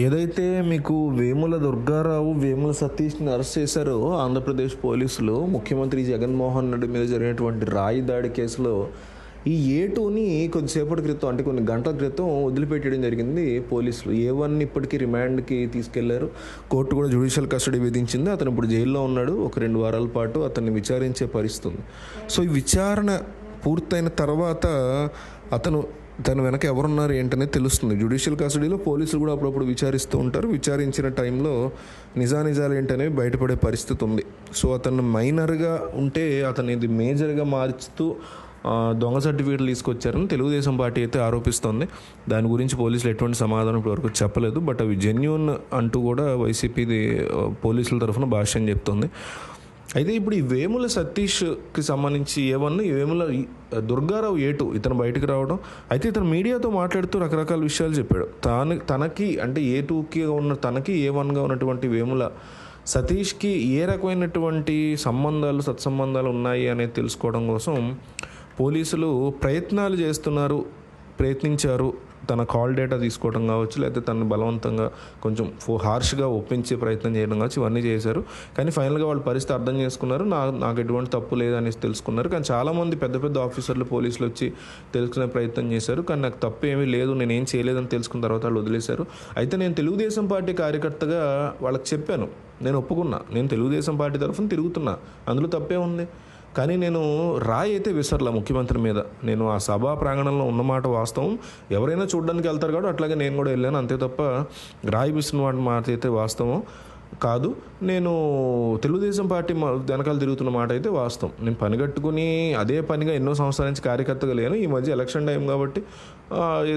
ఏదైతే మీకు వేముల దుర్గారావు వేముల సతీష్ని అరెస్ట్ చేశారో ఆంధ్రప్రదేశ్ పోలీసులు ముఖ్యమంత్రి జగన్మోహన్ రెడ్డి మీద జరిగినటువంటి రాయి దాడి కేసులో ఈ ఏ టూని కొద్దిసేపటి క్రితం అంటే కొన్ని గంటల క్రితం వదిలిపెట్టడం జరిగింది పోలీసులు. ఏ వన్ ఇప్పటికీ రిమాండ్కి తీసుకెళ్ళారు. కోర్టు కూడా జ్యుడిషియల్ కస్టడీ విధించింది. అతను ఇప్పుడు జైల్లో ఉన్నాడు. ఒక రెండు వారాల పాటు అతన్ని విచారించే పరిస్థితుంది. సో ఈ విచారణ పూర్తయిన తర్వాత అతను తన వెనక ఎవరున్నారు ఏంటనేది తెలుస్తుంది. జ్యుడిషియల్ కస్టడీలో పోలీసులు కూడా అప్పుడప్పుడు విచారిస్తూ ఉంటారు. విచారించిన టైంలో నిజానిజాలు ఏంటనేవి బయటపడే పరిస్థితి ఉంది. సో అతను మైనర్గా ఉంటే అతను ఇది మేజర్గా మార్చుతూ దొంగ సర్టిఫికేట్లు తీసుకొచ్చారని తెలుగుదేశం పార్టీ అయితే ఆరోపిస్తోంది. దాని గురించి పోలీసులు ఎటువంటి సమాధానం ఇప్పటివరకు చెప్పలేదు. బట్ అవి జెన్యున్ అంటూ కూడా వైసీపీది పోలీసుల తరఫున భాష్యం చెప్తుంది. అయితే ఇప్పుడు ఈ వేముల సతీష్కి సంబంధించి ఏమన్నా ఈ వేముల దుర్గారావు ఏటు ఇతను బయటకు రావడం. అయితే ఇతను మీడియాతో మాట్లాడుతూ రకరకాల విషయాలు చెప్పాడు. తాను తనకి అంటే ఏ టూకి ఉన్న తనకి ఏ వన్గా ఉన్నటువంటి వేముల సతీష్కి ఏ రకమైనటువంటి సంబంధాలు సత్సంబంధాలు ఉన్నాయి అనేది తెలుసుకోవడం కోసం పోలీసులు ప్రయత్నాలు చేస్తున్నారు ప్రయత్నించారు. తన కాల్ డేటా తీసుకోవడం కావచ్చు లేకపోతే తను బలవంతంగా కొంచెం ఫో హార్ష్గా ఒప్పించే ప్రయత్నం చేయడం కావచ్చు ఇవన్నీ చేశారు. కానీ ఫైనల్గా వాళ్ళ పరిస్థితి అర్థం చేసుకున్నారు నా నాకు ఎటువంటి తప్పు లేదనేసి తెలుసుకున్నారు. కానీ చాలామంది పెద్ద పెద్ద ఆఫీసర్లు పోలీసులు వచ్చి తెలుసుకునే ప్రయత్నం చేశారు. కానీ నాకు తప్పు ఏమీ లేదు నేను ఏం చేయలేదని తెలుసుకున్న తర్వాత వాళ్ళు వదిలేశారు. అయితే నేను తెలుగుదేశం పార్టీ కార్యకర్తగా వాళ్ళకి చెప్పాను. నేను ఒప్పుకున్నా. నేను తెలుగుదేశం పార్టీ తరఫున తిరుగుతున్నా. అందులో తప్పే ఉంది. కానీ నేను రాయి అయితే విసరలా ముఖ్యమంత్రి మీద. నేను ఆ సభా ప్రాంగణంలో ఉన్నమాట వాస్తవం. ఎవరైనా చూడడానికి వెళ్తారు కాబట్టి అట్లాగే నేను కూడా వెళ్ళాను. అంతే తప్ప రాయి విసిన వాటి మాట అయితే వాస్తవం కాదు. నేను తెలుగుదేశం పార్టీ మా- వెనకాల తిరుగుతున్న మాట అయితే వాస్తవం. నేను పని కట్టుకుని అదే పనిగా ఎన్నో సంవత్సరాల నుంచి కార్యకర్తగా లేను. ఈ మధ్య ఎలక్షన్ టైం కాబట్టి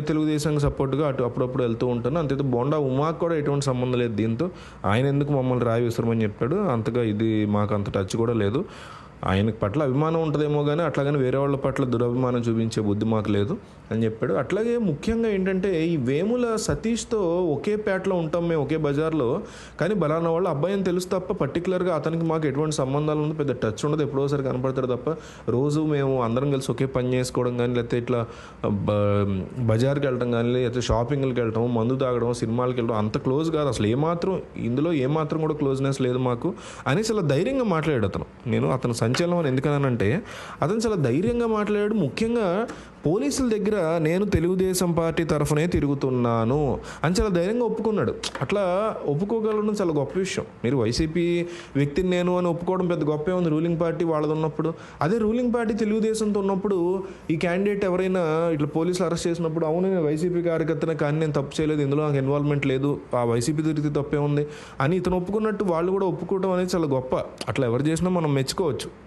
తెలుగుదేశానికి సపోర్ట్గా అటు అప్పుడప్పుడు వెళ్తూ ఉంటాను. అంతే బోండా ఉమాకు కూడా ఎటువంటి సంబంధం లేదు దీంతో. ఆయన ఎందుకు మమ్మల్ని రాయి విసరమని చెప్పాడు? అంతగా ఇది మాకు అంత టచ్ కూడా లేదు. ఆయనకి పట్ల అభిమానం ఉంటుందేమో కానీ అట్లాగని వేరే వాళ్ళ పట్ల దురభిమానం చూపించే బుద్ధి మాకు లేదు అని చెప్పాడు. అట్లాగే ముఖ్యంగా ఏంటంటే ఈ వేముల సతీష్తో ఒకే పేటలో ఉంటాం మేము ఒకే బజార్లో. కానీ బలానా వాళ్ళ అబ్బాయి అని తెలుసు తప్ప పర్టికులర్గా అతనికి మాకు ఎటువంటి సంబంధాలు ఉందో పెద్ద టచ్ ఉండదు. ఎప్పుడోసారి కనపడతాడు తప్ప రోజు మేము అందరం కలిసి ఒకే పని చేసుకోవడం కానీ లేకపోతే ఇట్లా బజార్కి వెళ్ళడం కానీ లేకపోతే షాపింగ్కి వెళ్ళడం మందు తాగడం సినిమాలకు వెళ్ళడం అంత క్లోజ్ కాదు అసలు. ఏమాత్రం ఇందులో ఏమాత్రం కూడా క్లోజ్నెస్ లేదు మాకు. అనేసి అలా ధైర్యంగా మాట్లాడాడు అతను. నేను అతను సంచలనం అని ఎందుకన్నానంటే అతను చాలా ధైర్యంగా మాట్లాడాడు. ముఖ్యంగా పోలీసుల దగ్గర నేను తెలుగుదేశం పార్టీ తరఫునే తిరుగుతున్నాను అని చాలా ధైర్యంగా ఒప్పుకున్నాడు. అట్లా ఒప్పుకోగలడం చాలా గొప్ప విషయం. మీరు వైసీపీ వ్యక్తిని నేను అని ఒప్పుకోవడం పెద్ద గొప్పే ఉంది రూలింగ్ పార్టీ వాళ్ళది ఉన్నప్పుడు. అదే రూలింగ్ పార్టీ తెలుగుదేశంతో ఉన్నప్పుడు ఈ క్యాండిడేట్ ఎవరైనా ఇట్లా పోలీసులు అరెస్ట్ చేసినప్పుడు అవును నేను వైసీపీ కార్యకర్తనే కానీ నేను తప్పు చేయలేదు ఇందులో నాకు ఇన్వాల్వ్మెంట్ లేదు ఆ వైసీపీ తిరిగితే తప్పే ఉంది అని ఇతను ఒప్పుకున్నట్టు వాళ్ళు కూడా ఒప్పుకోవడం అనేది చాలా గొప్ప. అట్లా ఎవరు చేసినా మనం మెచ్చుకోవచ్చు.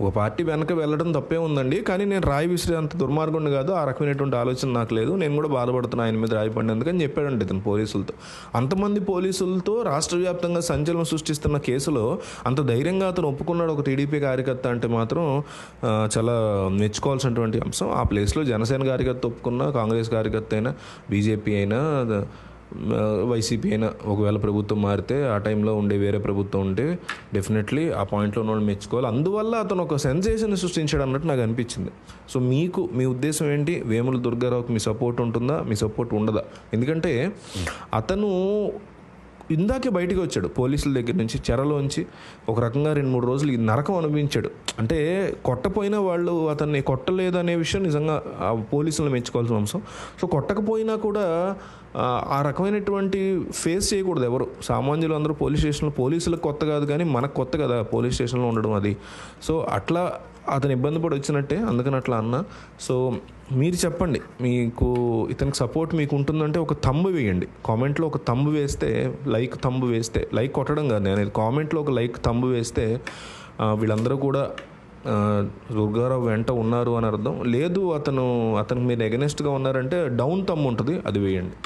ఒక పార్టీ వెనక వెళ్ళడం తప్పే ఉందండి. కానీ నేను రాయి విసిరే అంత దుర్మార్గుండి కాదు. ఆ రకమైనటువంటి ఆలోచన నాకు లేదు. నేను కూడా బాధపడుతున్నా ఆయన మీద రాయి పడినందుకు అని చెప్పాడండి ఇతను పోలీసులతో. అంతమంది పోలీసులతో రాష్ట్ర వ్యాప్తంగా సంచలనం సృష్టిస్తున్న కేసులో అంత ధైర్యంగా అతను ఒప్పుకున్నాడు ఒక టీడీపీ కార్యకర్త అంటే మాత్రం చాలా మెచ్చుకోవాల్సినటువంటి అంశం. ఆ ప్లేస్లో జనసేన కార్యకర్త ఒప్పుకున్నా కాంగ్రెస్ కార్యకర్త అయినా బీజేపీ అయినా వైసీపీ అయినా ఒకవేళ ప్రభుత్వం మారితే ఆ టైంలో ఉండే వేరే ప్రభుత్వం ఉంటే డెఫినెట్లీ ఆ పాయింట్లో ఉన్న వాళ్ళు మెచ్చుకోవాలి. అందువల్ల అతను ఒక సెన్సేషన్ సృష్టించాడు అన్నట్టు నాకు అనిపించింది. సో మీకు మీ ఉద్దేశం ఏంటి? వేముల దుర్గారావుకి మీ సపోర్ట్ ఉంటుందా? మీ సపోర్ట్ ఉండదా? ఎందుకంటే అతను ఇందాకే బయటికి వచ్చాడు పోలీసుల దగ్గర నుంచి చెరలోంచి ఒక రకంగా రెండు మూడు రోజులు ఈ నరకం అనిపించాడు అంటే కొట్టపోయినా వాళ్ళు అతన్ని కొట్టలేదు అనే విషయం నిజంగా ఆ పోలీసులను మెచ్చుకోవాల్సిన అంశం. సో కొట్టకపోయినా కూడా ఆ రకమైనటువంటి ఫేస్ చేయకూడదు ఎవరు. సామాన్యులు అందరూ పోలీస్ స్టేషన్లో పోలీసులకు కొత్త కాదు కానీ మనకు కొత్త కదా పోలీస్ స్టేషన్లో ఉండడం అది. సో అట్లా అతను ఇబ్బంది పడి వచ్చినట్టే అందుకని అట్లా అన్న. సో మీరు చెప్పండి మీకు ఇతనికి సపోర్ట్ మీకు ఉంటుందంటే ఒక తంబు వేయండి. కామెంట్లో ఒక తంబు వేస్తే లైక్ తంబు వేస్తే లైక్ కొట్టడం కాదు నేను కామెంట్లో ఒక లైక్ తంబు వేస్తే వీళ్ళందరూ కూడా దుర్గారావు వెంట ఉన్నారు అని అర్థం. లేదు అతను అతనికి మీరు ఎగనెస్ట్గా ఉన్నారంటే డౌన్ తమ్ము ఉంటుంది అది వేయండి.